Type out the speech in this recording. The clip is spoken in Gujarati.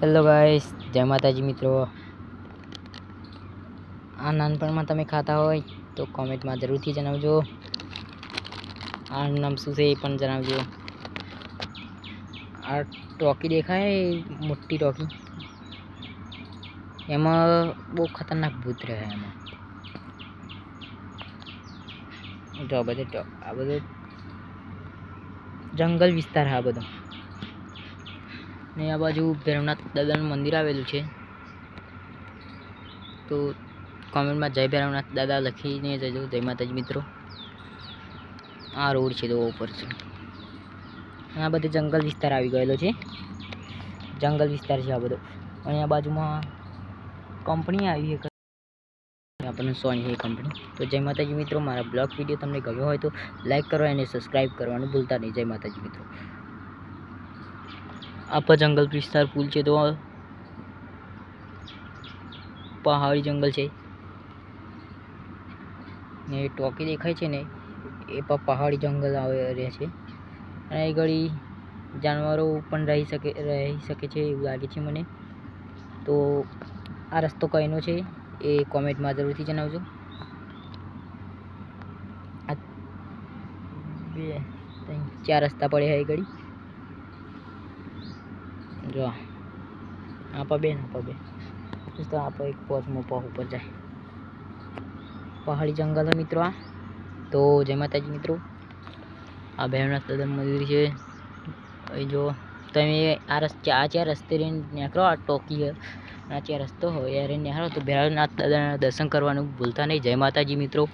હેલો ગાઈસ જય માતાજી મિત્રો. આ નાનપણમાં તમે ખાતા હોય તો કોમેન્ટમાં જરૂરથી જણાવજો. આનું નામ શું છે એ પણ જણાવજો. આ ટોકી દેખાય, મોટી ટોકી. એમાં બહુ ખતરનાક ભૂત રહે એમાં. જો આ બધે આ બધો જંગલ વિસ્તાર હા આ બધો. ને આ બાજુ ભૈરવનાથ દાદાનું મંદિર આવેલું છે. તો કોમેન્ટમાં જય ભૈરવનાથ દાદા લખીને જજો. જય માતાજી મિત્રો. આ રોડ છે તો ઉપર છે. આ બધે જંગલ વિસ્તાર આવી ગયેલો છે. જંગલ વિસ્તાર છે આ બધો. અને આ બાજુમાં કંપની આવી છે. આપણને સોની છે કંપની તો જય માતાજી મિત્રો, મારા બ્લોગ વીડિયો તમને ગમ્યો હોય તો લાઈક કરો અને સબસ્ક્રાઈબ કરવાનું ભૂલતા નહીં. જય માતાજી મિત્રો. આપા જંગલ વિસ્તાર પુલ છે તો પહાડી જંગલ છે. ને ટોકી દેખાય છે ને, એ પણ પહાડી જંગલ આવે, રહે છે. અને એ ઘડી જાનવરો પણ રહી શકે રહી શકે છે એવું લાગે છે મને. તો આ રસ્તો કઈનો છે એ કોમેન્ટમાં જરૂરથી જણાવજો. બે ચાર રસ્તા પડે છે એ ઘડી. જો. આપા બેન આપા બેન. તો આપો એક પોચમાં પહ ઉપર જાય. પહાડી જંગલ મિત્રો, આ. તો જય માતાજી મિત્રો. આ ભૈરવનાથ દાદા મંદિર છે. અહીં જો, તમે આ રસ્તે, આ ચાર રસ્તે રહીને નીકળો, આ ટોકી આ ચાર રસ્તો હોય રહીને નીકળો, તો ભૈરવનાથ દાદાના દર્શન કરવાનું ભૂલતા નહીં. જય માતાજી મિત્રો.